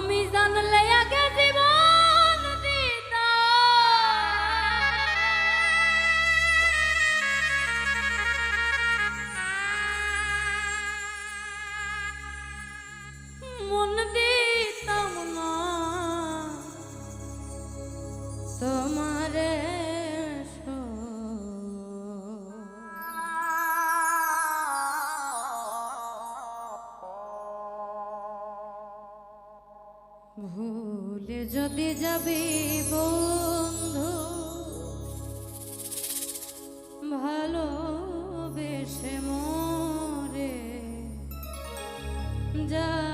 আমি জানলে আগে জীবন মন দিতাম না। তোমারে যদি যাবি বন্ধু ভালো বেশে মরে যা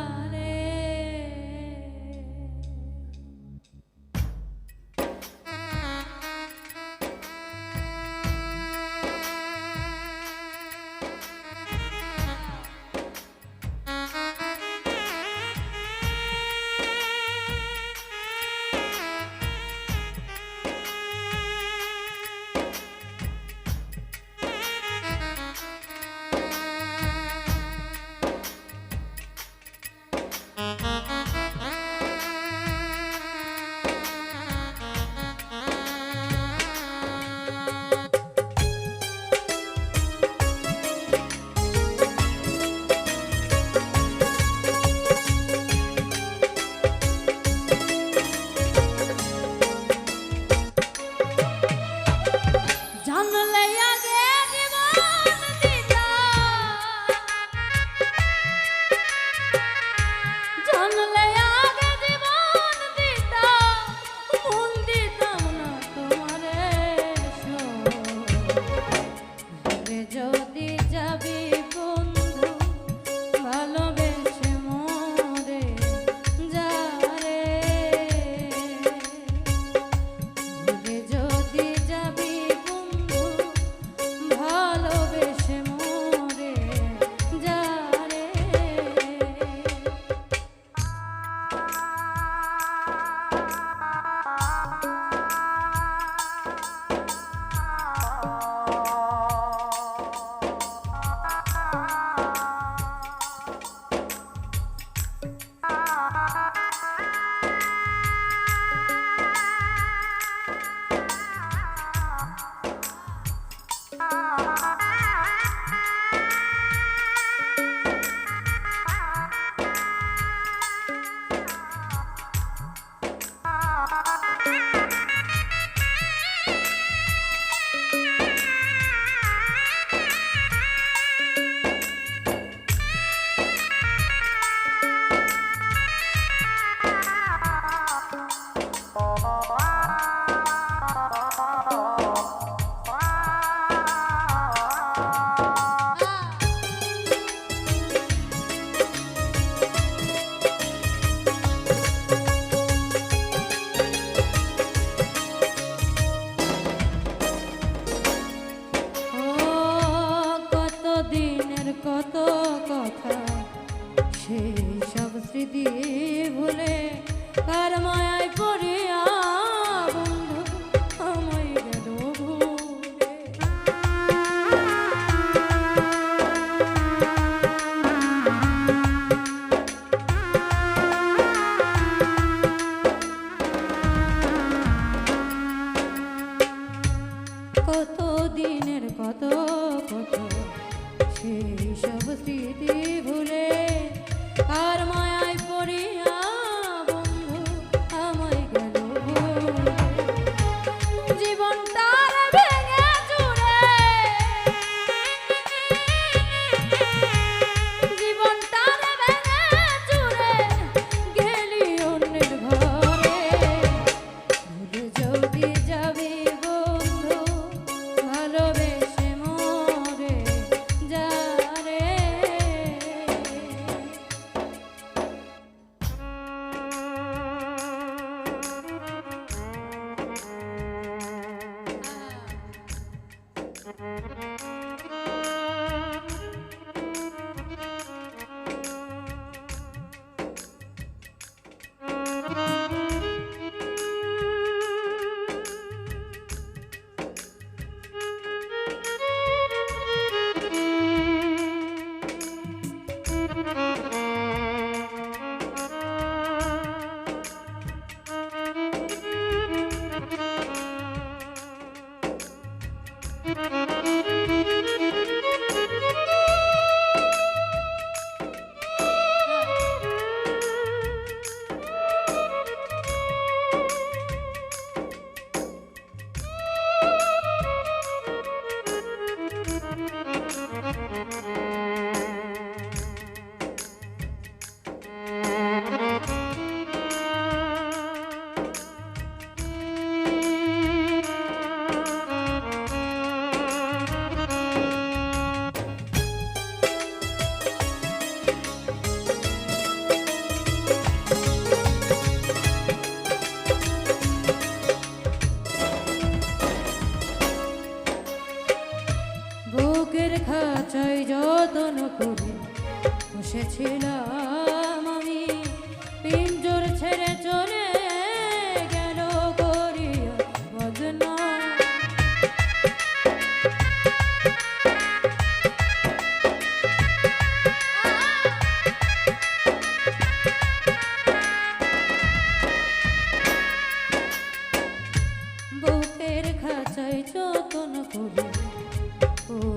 বুকের খাঁচাই যতন করে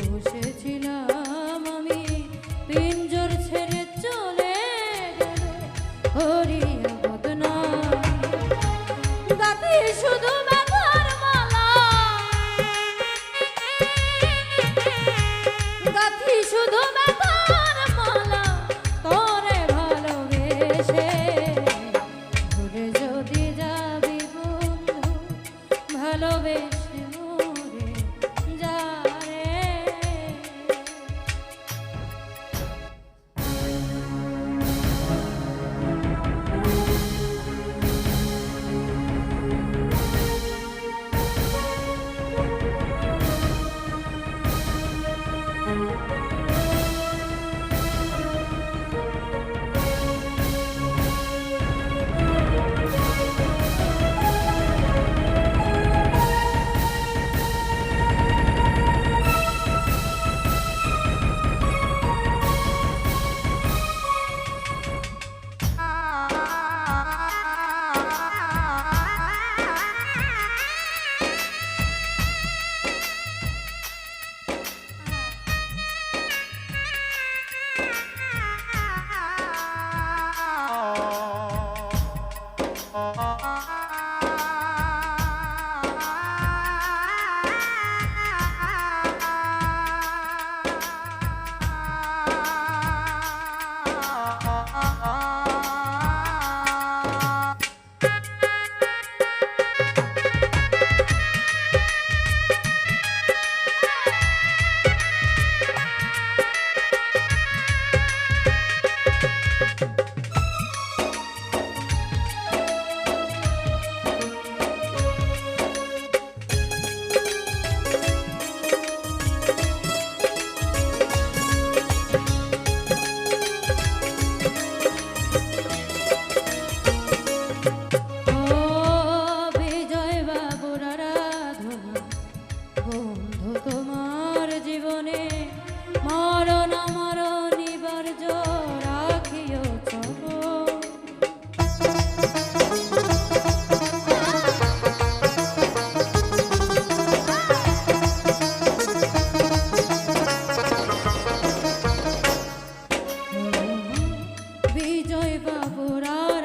বসেছিলাম আমি। পিঞ্জর ছেড়ে চলে গেল হরিয়া বদনা গাতে শুধু শুধু জয় বাবুরা